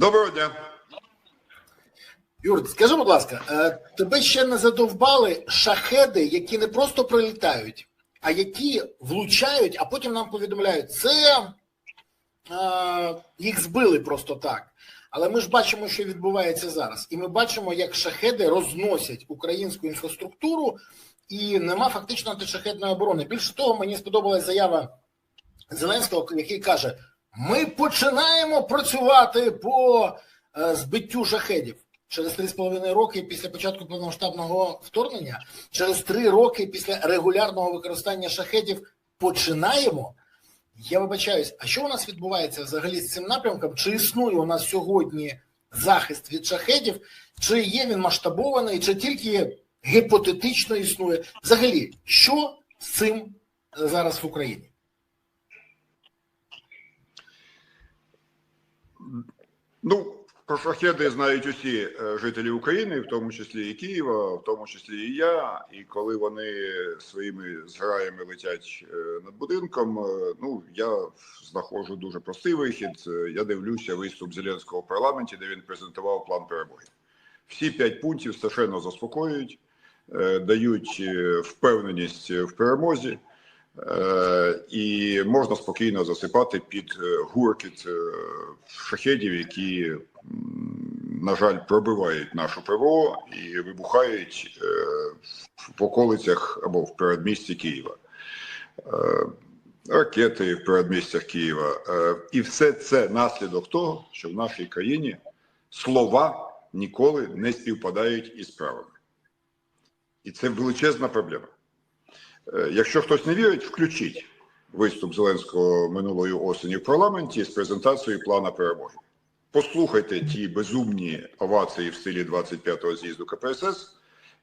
Доброго дня. Юр, скажи, будь ласка, е, тебе ще не задовбали шахеди, які не просто прилітають, а які влучають, а потім нам повідомляють, це е, їх збили просто так. Але ми ж бачимо, що відбувається зараз. І ми бачимо, як шахеди розносять українську інфраструктуру, і нема фактично антишахедної оборони. Більше того, мені сподобалась заява Зеленського, який каже: ми починаємо працювати по е, збиттю шахедів. Через 3,5 роки після початку повномасштабного вторгнення, через 3 роки після регулярного використання шахедів починаємо. Я вибачаюсь, а що у нас відбувається взагалі з цим напрямком? Чи існує у нас сьогодні захист від шахедів, чи є він масштабований, чи тільки гіпотетично існує? Взагалі, що з цим зараз в Україні? Ну, про шахеди знають усі е, жителі України, в тому числі і Києва, в тому числі і я. І коли вони своїми зграями летять е, над будинком, е, ну я знаходжу дуже простий вихід. Я дивлюся виступ Зеленського в парламенті, де він презентував план перемоги. Всі п'ять пунктів страшенно заспокоюють, дають впевненість в перемозі. Е, і можна спокійно засипати під е, гуркіт е, шахедів, які, на жаль, пробивають нашу ПВО і вибухають в околицях або в передмісті Києва. Ракети в передмістях Києва. І все це наслідок того, що в нашій країні слова ніколи не співпадають із справами. І це величезна проблема. Е, Якщо хтось не вірить, включіть виступ Зеленського минулої осені в парламенті з презентацією плана перемоги. Послухайте ті безумні овації в стилі 25-го з'їзду КПСС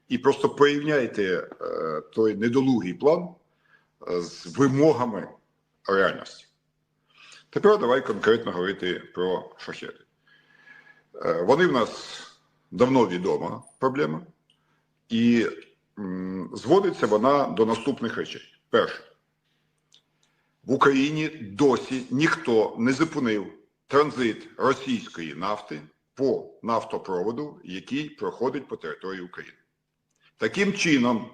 і просто порівняйте е, той недолугий план е, з вимогами реальності. Тепер давай конкретно говорити про шахеди. Вони в нас давно відома проблема, і зводиться вона до наступних речей. Перше, в Україні досі ніхто не зупинив транзит російської нафти по нафтопроводу, який проходить по території України. Таким чином,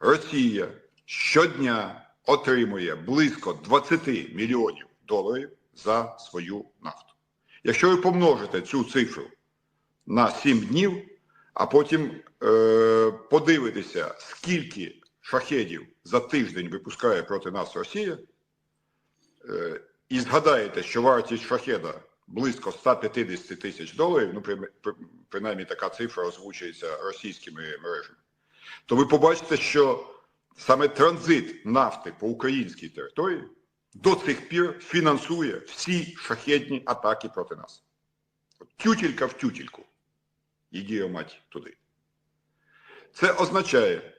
Росія щодня отримує близько 20 мільйонів доларів за свою нафту. Якщо ви помножите цю цифру на 7 днів, а потім е, подивитися, скільки шахедів за тиждень випускає проти нас Росія, е, і згадаєте, що вартість шахеда близько 150 тисяч доларів, ну при, при, принаймні така цифра озвучується російськими мережами, то ви побачите, що саме транзит нафти по українській території до цих пір фінансує всі шахедні атаки проти нас. Тютілька в тютільку. Іди, мать, туди. Це означає,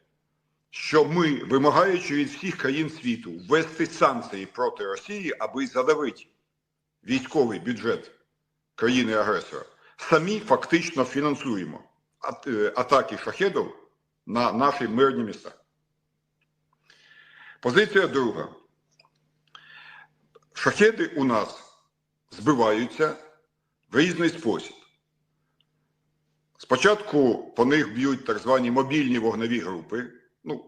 що ми, вимагаючи від всіх країн світу ввести санкції проти Росії, аби задавити військовий бюджет країни-агресора, самі фактично фінансуємо е, атаки шахедів на наші мирні міста. Позиція друга. Шахеди у нас збиваються в різний спосіб. Спочатку по них б'ють так звані мобільні вогневі групи, ну,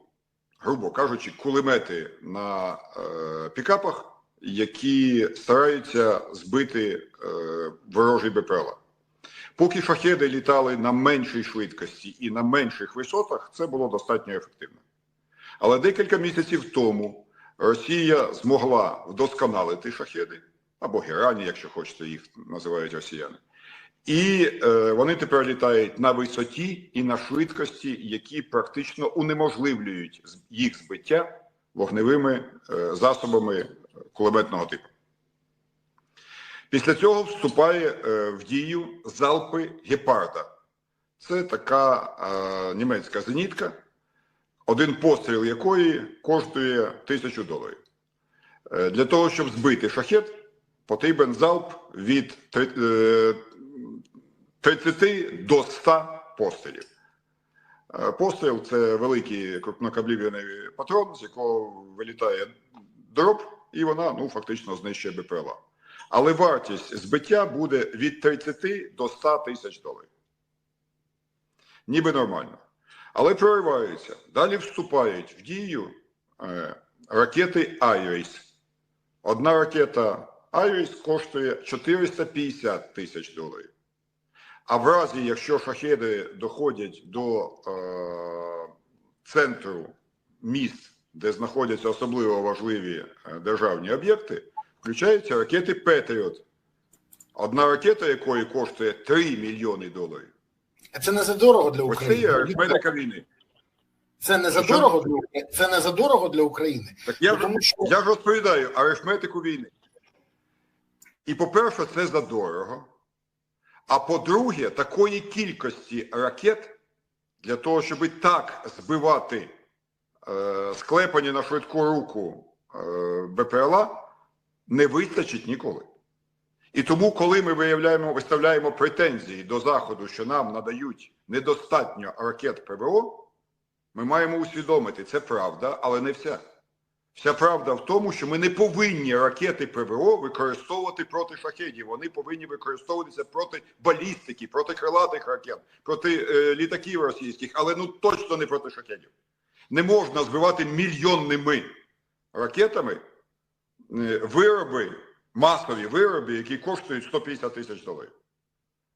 грубо кажучи, кулемети на е, пікапах, які стараються збити е, ворожий БПЛА. Поки шахеди літали на меншій швидкості і на менших висотах, це було достатньо ефективно. Але декілька місяців тому Росія змогла вдосконалити шахеди, або герані, якщо хочете, їх називають росіяни. І е, вони тепер літають на висоті і на швидкості, які практично унеможливлюють їх збиття вогневими е, засобами кулеметного типу. Після цього вступає е, в дію залпи гепарда. Це така е, німецька зенітка, один постріл якої коштує тисячу доларів. Е, Для того, щоб збити шахет, потрібен залп від е, 30 до 100 пострілів. Е, Постріл це великий крупнокаліберний патрон, з якого вилітає дроб, і вона ну, фактично знищує БПЛА. Але вартість збиття буде від 30 до 100 тисяч доларів. Ніби нормально. Але прориваються. Далі вступають в дію е, ракети Айріс. Одна ракета Айріс коштує 450 тисяч доларів. А в разі, якщо шахеди доходять до е, центру міст, де знаходяться особливо важливі е, державні об'єкти, включаються ракети Петріот, одна ракета якої коштує 3 мільйони доларів. Це не задорого для це України. є арифметика війни. Це не задорого для України. Це не задорого для України. Так я, тому що я ж розповідаю арифметику війни. І по-перше, це задорого. А по-друге, такої кількості ракет для того, щоб так збивати е, склепані на швидку руку е, БПЛА, не вистачить ніколи. І тому, коли ми виявляємо, виставляємо претензії до Заходу, що нам надають недостатньо ракет ПВО, ми маємо усвідомити, це правда, але не вся. Вся правда в тому, що ми не повинні ракети ПВО використовувати проти шахедів. Вони повинні використовуватися проти балістики, проти крилатих ракет, проти е, літаків російських, але ну точно не проти шахедів. Не можна збивати мільйонними ракетами е, вироби, масові вироби, які коштують 150 тисяч доларів.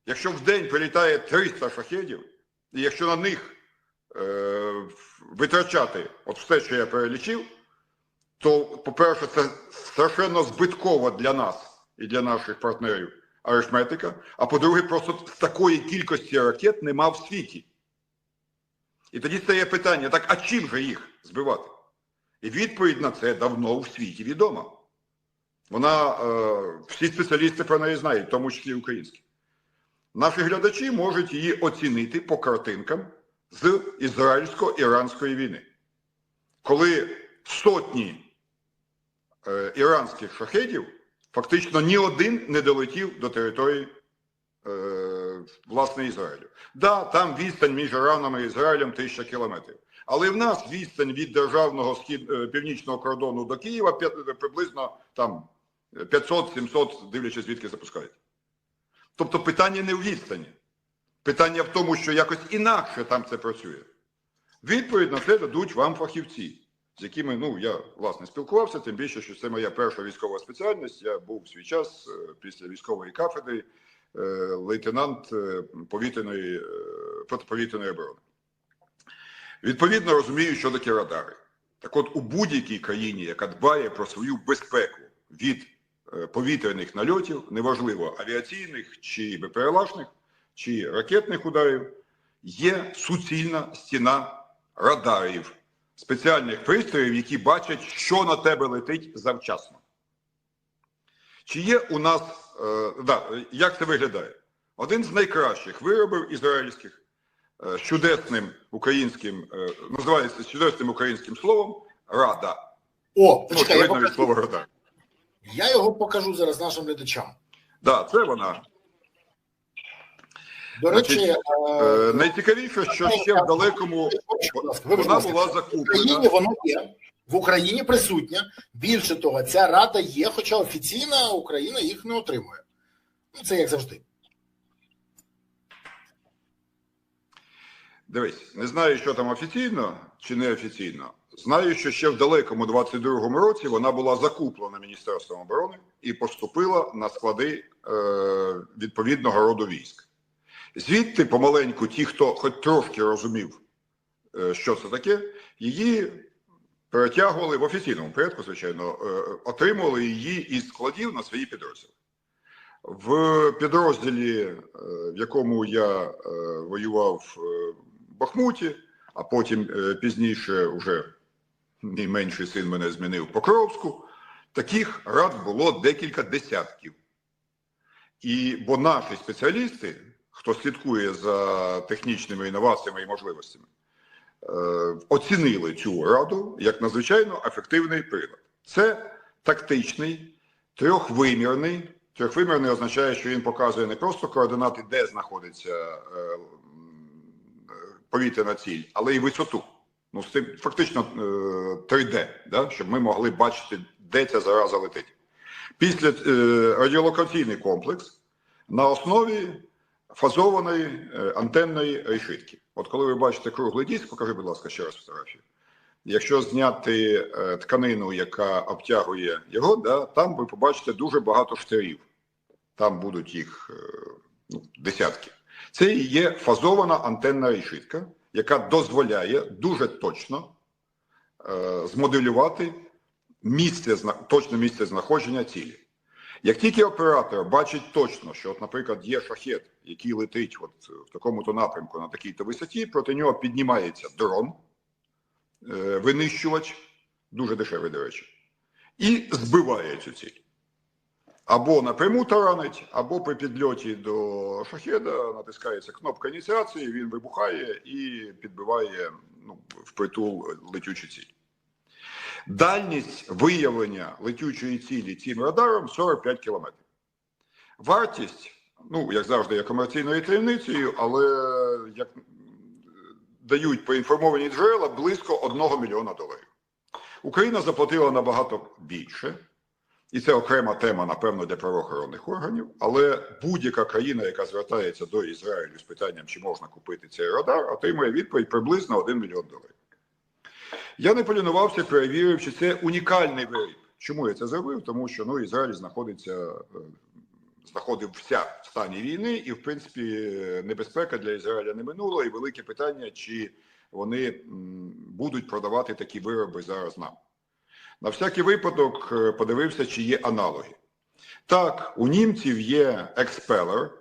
Якщо в день прилітає 300 шахедів, і якщо на них е, витрачати от все, що я перелічив, то, по-перше, це страшенно збитково для нас і для наших партнерів арифметика. А по-друге, просто такої кількості ракет нема в світі. І тоді стає питання: так а чим же їх збивати? І відповідь на це давно в світі відома. Вона, е, всі спеціалісти про неї знають, в тому числі українські. Наші глядачі можуть її оцінити по картинкам з ізраїльсько-іранської війни. Коли сотні іранських шахедів фактично ні один не долетів до території е, власне Ізраїлю. Да, там відстань між Іраном і Ізраїлем тисяча кілометрів. Але в нас відстань від державного схід, е, північного кордону до Києва приблизно там 500-700, дивлячись звідки запускають. Тобто питання не в відстані. Питання в тому, що якось інакше там це працює. Відповідь на це дадуть вам фахівці, з якими ну, я власне спілкувався, тим більше, що це моя перша військова спеціальність. Я був свій час е, після військової кафедри е, лейтенант е, повітряної, протиповітряної оборони. Відповідно, розумію, що таке радари. Так от, у будь-якій країні, яка дбає про свою безпеку від повітряних нальотів, неважливо авіаційних чи БПЛАшних, чи ракетних ударів, є суцільна стіна радарів, спеціальних пристроїв, які бачать, що на тебе летить завчасно. Чи є у нас, е, да, як це виглядає? Один з найкращих виробів ізраїльських е, чудесним українським, е, називається чудесним українським словом Рада. о, Ну, почекай, я від покажу. слова радар. я його покажу зараз нашим глядачам. Да, це вона. До речі, Значить, е, Е, найцікавіше, що ще в далекому вона була ласка. В. Україні воно є. В Україні присутня. Більше того, ця рада є, хоча офіційна Україна їх не отримує. Ну, це як завжди. Дивись, не знаю, що там офіційно чи неофіційно. Знаю, що ще в далекому 22-му році вона була закуплена Міністерством оборони і поступила на склади е, відповідного роду військ. Звідти помаленьку ті, хто хоч трошки розумів, е, що це таке, її перетягували в офіційному порядку, звичайно, е, отримували її із складів на свої підрозділи. В підрозділі, е, в якому я воював в Бахмуті, а потім пізніше вже мій менший син мене змінив Покровську, таких рад було декілька десятків. І бо наші спеціалісти, хто слідкує за технічними інноваціями і можливостями, е, оцінили цю раду як надзвичайно ефективний прилад. Це тактичний, трьохвимірний. Трьохвимірний означає, що він показує не просто координати, де знаходиться е, е, повітряна ціль, але й висоту. Ну, фактично е, 3D, да? щоб ми могли бачити, де ця зараза летить. Після е, радіолокаційний комплекс на основі фазованої е, антенної решітки. От коли ви бачите круглий диск, покажи, будь ласка, ще раз фотографію. Якщо зняти е, тканину, яка обтягує його, да, там ви побачите дуже багато штирів. Там будуть їх е, ну, десятки. Це і є фазована антенна решітка, яка дозволяє дуже точно е, змоделювати місце, точне місце знаходження цілі. Як тільки оператор бачить точно, що, от, наприклад, є шахет, який летить от в такому-то напрямку на такій-то висоті, проти нього піднімається дрон, е, винищувач, дуже дешевий, до речі, і збиває цю ціль. Або напряму таранить, або при підльоті до шахеда натискається кнопка ініціації, він вибухає і підбиває ну, впритул летючу ціль. Дальність виявлення летючої цілі цим радаром 45 кілометрів. Вартість, ну, як завжди, є комерційною таємницею, але як дають поінформовані джерела, близько 1 мільйона доларів. Україна заплатила набагато більше, і це окрема тема, напевно, для правоохоронних органів. Але будь-яка країна, яка звертається до Ізраїлю з питанням, чи можна купити цей радар, отримує відповідь приблизно 1 мільйон доларів. Я не полінувався, перевірив, чи це унікальний виріб. Чому я це зробив? Тому що ну, Ізраїль знаходиться, е, знаходився в стані війни, і, в принципі, небезпека для Ізраїля не минула. І велике питання, чи вони будуть продавати такі вироби зараз нам. На всякий випадок е, подивився, чи є аналоги. Так, у німців є експелер,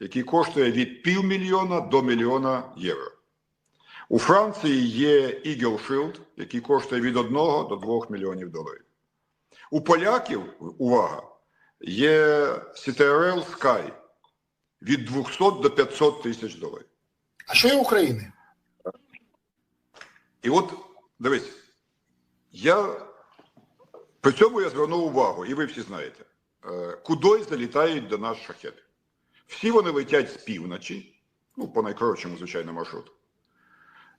який коштує від півмільйона до мільйона євро. У Франції є Eagle Shield, який коштує від 1 до 2 мільйонів доларів. У поляків, увага, є CTRL Sky від 200 до 500 тисяч доларів. А що є України? І от дивись, я при цьому я звернув увагу, і ви всі знаєте, е, куди залітають до нас шахети. Всі вони летять з півночі, ну, по найкоротшому, звичайно, маршруту.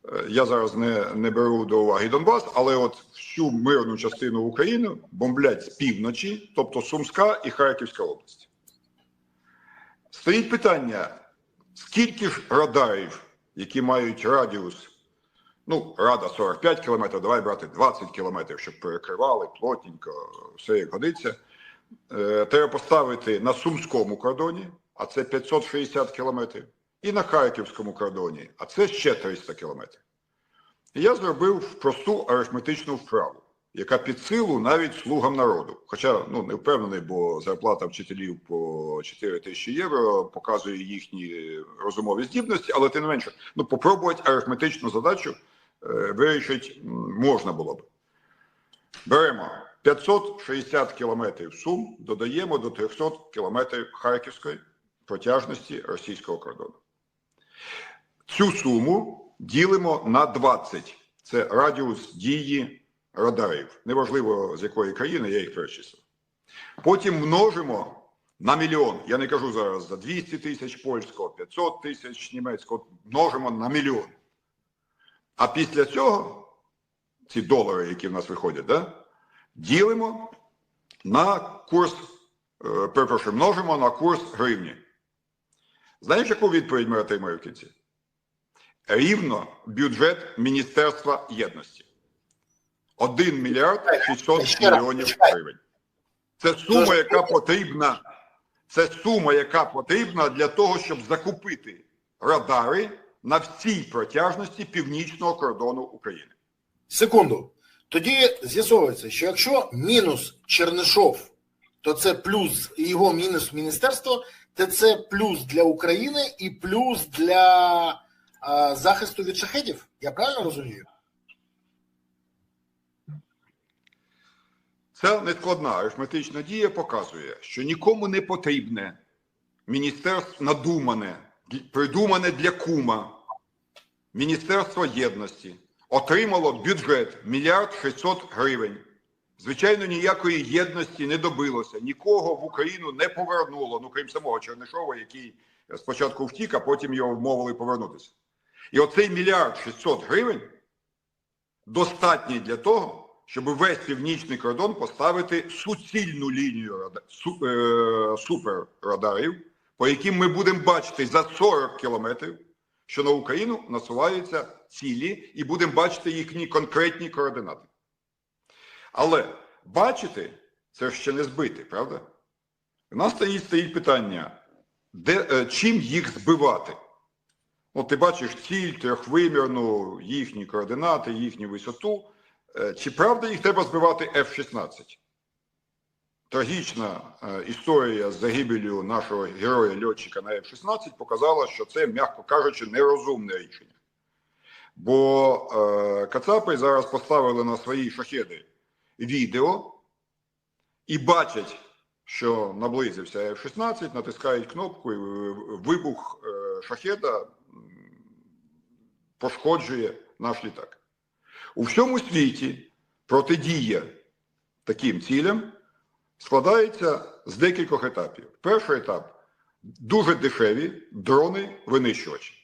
Е, Я зараз не, не беру до уваги Донбас, але от всю мирну частину України бомблять з півночі, тобто Сумська і Харківська область. Стоїть питання: скільки ж радарів, які мають радіус, ну, рада 45 кілометрів, давай брати 20 кілометрів, щоб перекривали плотненько, все як годиться. Е, треба поставити на Сумському кордоні, а це 560 кілометрів, і на Харківському кордоні, а це ще 300 кілометрів. І я зробив просту арифметичну вправу, яка під силу навіть слугам народу. Хоча ну, не впевнений, бо зарплата вчителів по 4 тисячі євро показує їхні розумові здібності, але тим не менше, ну, попробувати арифметичну задачу е, вирішити можна було б. Беремо 560 кілометрів Сум, додаємо до 300 кілометрів Харківської протяжності російського кордону. Цю суму ділимо на 20. Це радіус дії радарів. Неважливо з якої країни, я їх перечислив. Потім множимо на мільйон. Я не кажу зараз за 200 тисяч польського, 500 тисяч німецького, множимо на мільйон. А після цього ці долари, які в нас виходять, да, ділимо на курс, е, перепрошую, множимо на курс гривні. Знаєш, яку відповідь ми отримаємо в кінці? Рівно бюджет Міністерства єдності. 1 мільярд 600 мільйонів гривень. Це сума, яка потрібна. Це сума, яка потрібна для того, щоб закупити радари на всій протяжності північного кордону України. Секунду. Тоді з'ясовується, що якщо мінус Чернишов, то це плюс його мінус міністерство, то це плюс для України і плюс для а, захисту від шахедів. Я правильно розумію? Ця нескладна арифметична дія показує, що нікому не потрібне міністерство надумане, придумане для кума Міністерство єдності отримало бюджет мільярд 600 гривень. Звичайно, ніякої єдності не добилося, нікого в Україну не повернуло, ну крім самого Чернишова, який спочатку втік, а потім його вмовили повернутися. І оцей мільярд 600 гривень достатній для того, щоб весь північний кордон поставити суцільну лінію е, суперрадарів, по яким ми будемо бачити за 40 кілометрів, що на Україну насуваються цілі, і будемо бачити їхні конкретні координати. Але бачити це ще не збити, правда? У нас стоїть, стоїть питання, де, е, чим їх збивати. От ти бачиш ціль трьохвимірну, їхні координати, їхню висоту. Е, Чи правда їх треба збивати F-16? Трагічна е, історія з загибелью нашого героя-льотчика на F-16 показала, що це, м'яко кажучи, нерозумне рішення. Бо е, Кацапи зараз поставили на свої шахеди відео і бачать, що наблизився F-16, натискають кнопку, і вибух е, шахеда пошкоджує наш літак. У всьому світі протидія таким цілям складається з декількох етапів. Перший етап дуже дешеві дрони-винищувачі.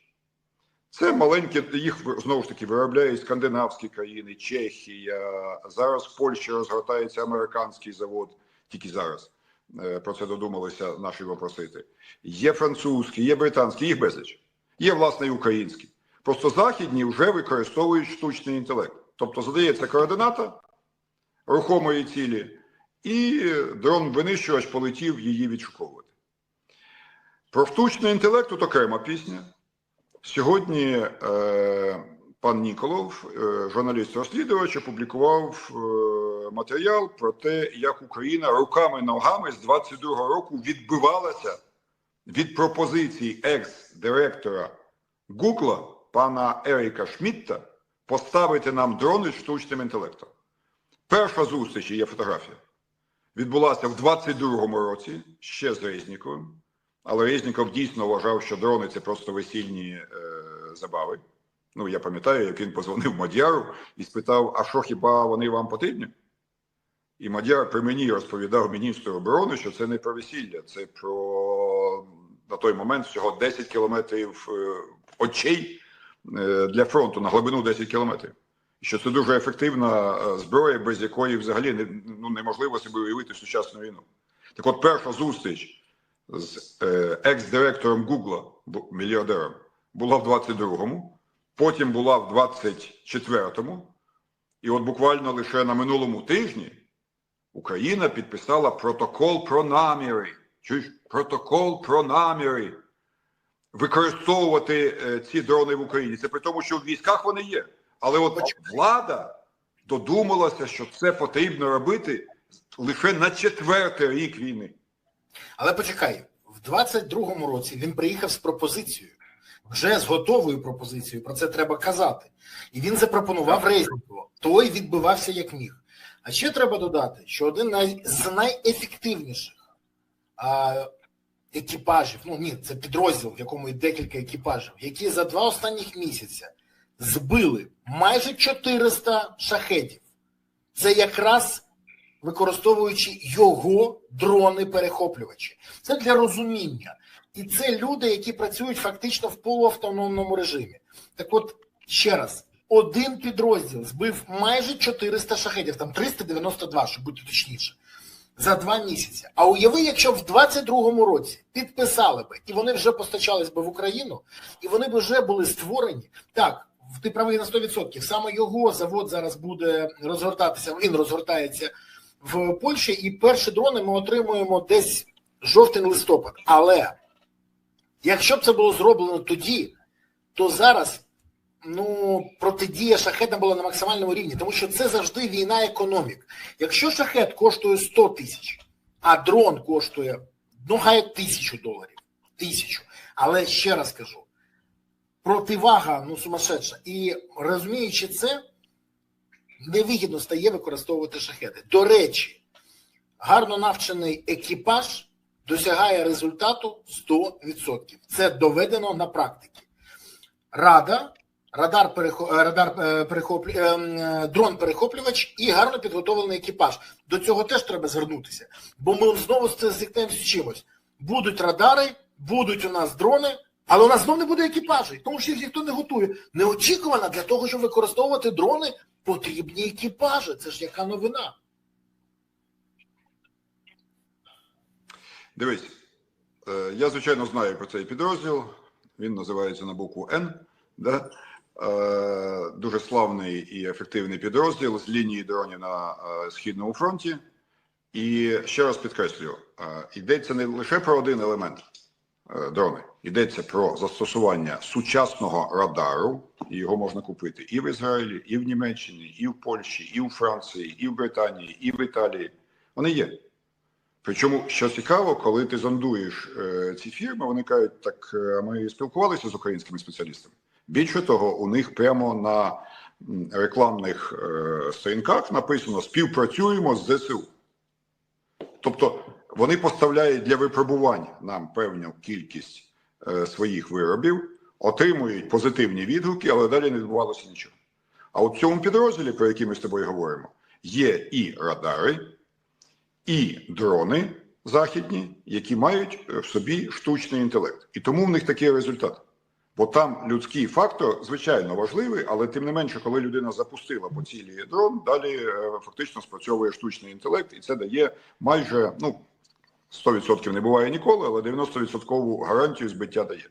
Це маленькі, їх знову ж таки виробляють скандинавські країни, Чехія. Зараз в Польщі розгортається американський завод, тільки зараз е, про це додумалися наші попросити. Є французькі, є британські, їх безліч. Є, власне, і українські. Просто західні вже використовують штучний інтелект. Тобто задається координата рухомої цілі, і дрон-винищувач полетів її відшуковувати. Про штучний інтелект тут окрема пісня. Сьогодні е, пан Ніколов, е, журналіст-розслідувач, опублікував е, матеріал про те, як Україна руками-ногами з 22-го року відбивалася від пропозицій екс-директора Гугла, пана Еріка Шмітта, поставити нам дрони з штучним інтелектом. Перша зустріч, є фотографія, відбулася в 22-му році ще з Резніковим. Але Резніков дійсно вважав, що дрони це просто весільні е, забави. Ну, я пам'ятаю, як він позвонив Мадяру і спитав: а що хіба вони вам потрібні? І Мадяр при мені розповідав міністру оборони, що це не про весілля, це про на той момент всього 10 кілометрів е, очей е, для фронту на глибину 10 кілометрів. Що це дуже ефективна е, зброя, без якої взагалі не, ну, неможливо собі уявити сучасну війну. Так от перша зустріч з е, екс-директором Гугла, мільярдером, була в 22-му, потім була в 24-му, і от буквально лише на минулому тижні Україна підписала протокол про наміри. Чуєш? Протокол про наміри використовувати е, ці дрони в Україні. Це при тому, що в військах вони є. Але от влада додумалася, що це потрібно робити лише на четвертий рік війни. Але почекай, в 22-му році він приїхав з пропозицією, вже з готовою пропозицією, про це треба казати. І він запропонував Резнікову. Той відбивався як міг. А ще треба додати, що один з найефективніших а, екіпажів, ну ні, це підрозділ, в якому є декілька екіпажів, які за два останніх місяця збили майже 400 шахетів. Це якраз використовуючи його дрони-перехоплювачі. Це для розуміння. І це люди, які працюють фактично в полуавтономному режимі. Так от, ще раз, один підрозділ збив майже 400 шахетів, там 392, щоб бути точніше, за два місяці. А уяви, якщо в 22-му році підписали би, і вони вже постачались би в Україну, і вони б вже були створені. Так, ти правий на 100%. Саме його завод зараз буде розгортатися, він розгортається в Польщі, і перші дрони ми отримуємо десь жовтень-листопад. Але якщо б це було зроблено тоді, то зараз ну, протидія шахетам була на максимальному рівні, тому що це завжди війна економік. Якщо шахет коштує 100 тисяч, а дрон коштує ну, хай тисячу доларів, тисячу. Але ще раз кажу, противага ну, сумасшедша. І розуміючи це, невигідно стає використовувати шахеди. До речі, гарно навчений екіпаж досягає результату 100%. Це доведено на практиці. Рада, радар, е, радар е, перехоплю, е, дрон перехоплювач і гарно підготовлений екіпаж. До цього теж треба звернутися, бо ми знову з це зіткнемося з чимось. Будуть радари, будуть у нас дрони, Але у нас знов не буде екіпажів, тому що їх ніхто не готує. Неочікувано для того, щоб використовувати дрони, потрібні екіпажі. Це ж яка новина. Дивись, е, я звичайно знаю про цей підрозділ. Він називається на букву Н. Да? Е, Дуже славний і ефективний підрозділ з лінії дронів на е, східному фронті. І ще раз підкреслюю, йдеться не лише про один елемент дрони, йдеться про застосування сучасного радару. Його можна купити і в Ізраїлі, і в Німеччині, і в Польщі, і в Франції, і в Британії, і в Італії. Вони є. Причому, що цікаво, коли ти зондуєш е, ці фірми, вони кажуть, так е, ми спілкувалися з українськими спеціалістами. Більше того, у них прямо на рекламних е, сторінках написано співпрацюємо з ЗСУ. Тобто вони поставляють для випробувань нам певну кількість своїх виробів, отримують позитивні відгуки, але далі не відбувалося нічого. А от в цьому підрозділі, про який ми з тобою говоримо, є і радари, і дрони західні, які мають е, в собі штучний інтелект. І тому в них такий результат. Бо там людський фактор, звичайно, важливий, але тим не менше, коли людина запустила по цілі дрон, далі е, фактично спрацьовує штучний інтелект, і це дає майже ну 100% не буває ніколи, але 90% гарантію збиття дає.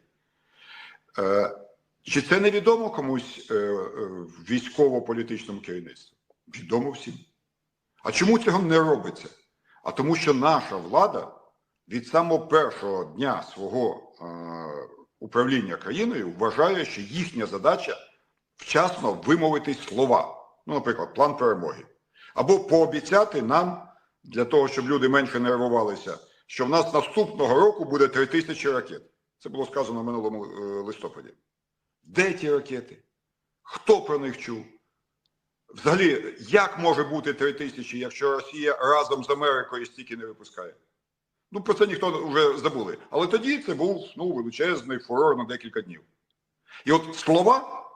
Е, Чи це невідомо комусь е, е, в військово-політичному керівництві? Відомо всім. А чому цього не робиться? А тому, що наша влада від самого першого дня свого е, управління країною вважає, що їхня задача вчасно вимовити слова. Ну, наприклад, план перемоги. Або пообіцяти нам, для того, щоб люди менше нервувалися, що в нас наступного року буде 3 тисячі ракет. Це було сказано в минулому е, листопаді. Де ті ракети? Хто про них чув? Взагалі, як може бути 3 тисячі, якщо Росія разом з Америкою стільки не випускає? Ну, про це ніхто вже забули. Але тоді це був ну, величезний фурор на декілька днів. І от слова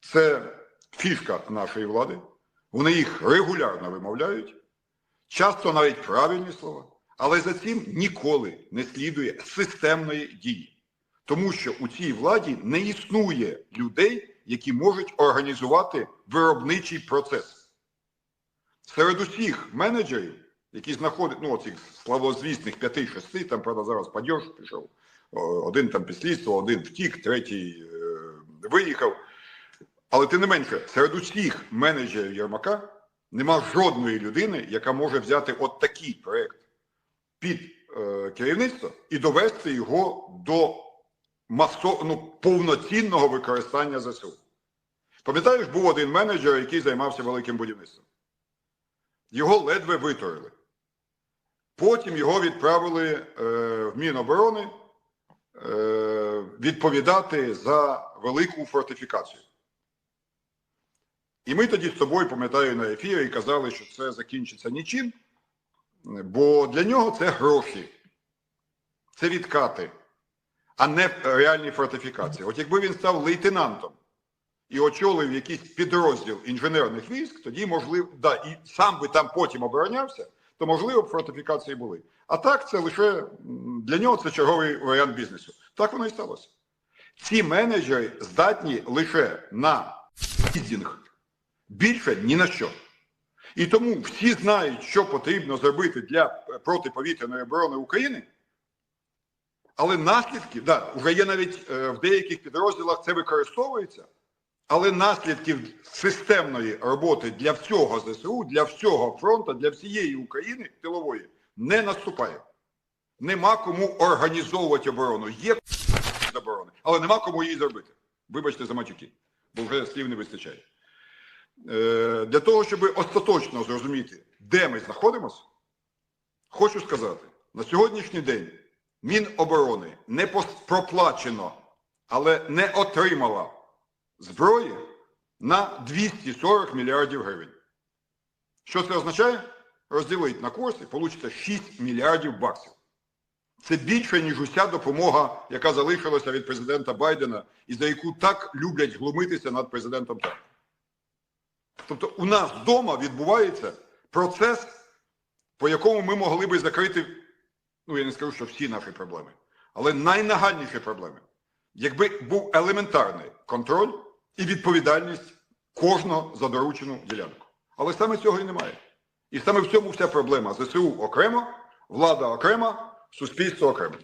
це фішка нашої влади. Вони їх регулярно вимовляють, часто навіть правильні слова, але за цим ніколи не слідує системної дії. Тому що у цій владі не існує людей, які можуть організувати виробничий процес. Серед усіх менеджерів, які знаходять, ну, оцих славозвісних п'яти-шести, там, правда, зараз падьож пішов, один там підслідство, один втік, третій е, виїхав. Але тим не менше, серед усіх менеджерів Єрмака нема жодної людини, яка може взяти от такий проєкт під е, керівництво і довести його до масо, ну, повноцінного використання ЗСУ. Пам'ятаєш, був один менеджер, який займався великим будівництвом. Його ледве витворили. Потім його відправили е, в Міноборони е, відповідати за велику фортифікацію. І ми тоді з тобою, пам'ятаю, на ефірі казали, що це закінчиться нічим, бо для нього це гроші, це відкати, а не реальні фортифікації. От якби він став лейтенантом і очолив якийсь підрозділ інженерних військ, тоді можливо, да, і сам би там потім оборонявся, то можливо б фортифікації були. А так це лише для нього це черговий варіант бізнесу. Так воно і сталося. Ці менеджери здатні лише на лізінг, більше ні на що. І тому всі знають, що потрібно зробити для протиповітряної оборони України. Але наслідки, да, вже є навіть е, в деяких підрозділах це використовується, але наслідків системної роботи для всього ЗСУ, для всього фронту, для всієї України тилової не наступає. Нема кому організовувати оборону. Є оборони, але нема кому її зробити. Вибачте за матюки, бо вже слів не вистачає. Е, для того, щоб остаточно зрозуміти, де ми знаходимося, хочу сказати, на сьогоднішній день Міноборони не проплачено, але не отримала зброї на 240 мільярдів гривень. Що це означає? Розділить на курс і получите 6 мільярдів баксів. Це більше, ніж уся допомога, яка залишилася від президента Байдена і за яку так люблять глумитися над президентом Трампом. Тобто у нас вдома відбувається процес, по якому ми могли би закрити, ну я не скажу, що всі наші проблеми, але найнагальніші проблеми. якби був елементарний контроль і відповідальність кожного за доручену ділянку. Але саме цього і немає. І саме в цьому вся проблема. ЗСУ окремо, влада окремо, суспільство окремо.